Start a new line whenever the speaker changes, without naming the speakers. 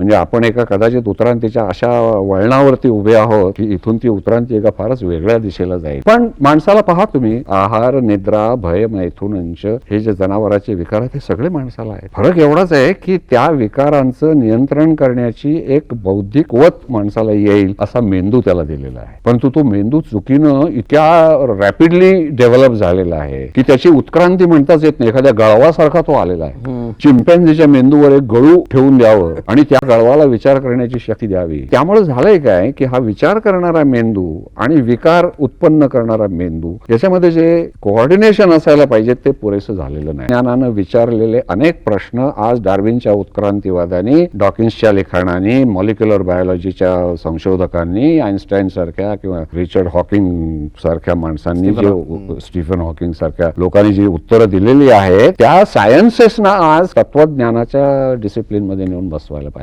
म्हणजे आपण एका कदाचित उतरांतीच्या अशा वळणावरती उभे आहोत की इथून ती उतरांती एका फारच वेगळ्या दिशेला जाईल. पण माणसाला पहा तुम्ही आहार निद्रा भय मैथुन अंश हे जे जनावरांचे विकार आहेत हे सगळे माणसाला आहेत. फरक एवढाच आहे की त्या विकारांचं नियंत्रण करण्याची एक बौद्धिक कुवत माणसाला येईल असा मेंदू त्याला दिलेला आहे. परंतु तो मेंदू चुकीनं इतक्या रॅपिडली डेव्हलप झालेला आहे की त्याची उत्क्रांती म्हणताच येत नाही. एखाद्या गळवासारखा तो आलेला आहे. चिंपॅन्झीच्या मेंदूवर एक गळू ठेवून द्यावं आणि त्या गळवाला विचार करण्याची शक्ती द्यावी. त्यामुळे झालंय काय की हा विचार करणारा मेंदू आणि विकार उत्पन्न करणारा मेंदू याच्यामध्ये जे कोऑर्डिनेशन असायला पाहिजे ते पुरेसं झालेलं नाही. ज्ञानानं विचारलेले अनेक प्रश्न आज डार्विनच्या उत्क्रांतीवादानी डॉकिन्सच्या लिखाणाने मॉलिक्युलर बायोलॉजीच्या संशोधकांनी आईन्स्टाईन सारख्या किंवा रिचर्ड हॉकिंग सारख्या माणसांनी जे स्टीफन हॉकिंग सारख्या लोकांनी जी उत्तरं दिलेली आहेत त्या सायन्सेसना आज तत्वज्ञानाच्या डिसिप्लिनमध्ये नेऊन बसवायला पाहिजे.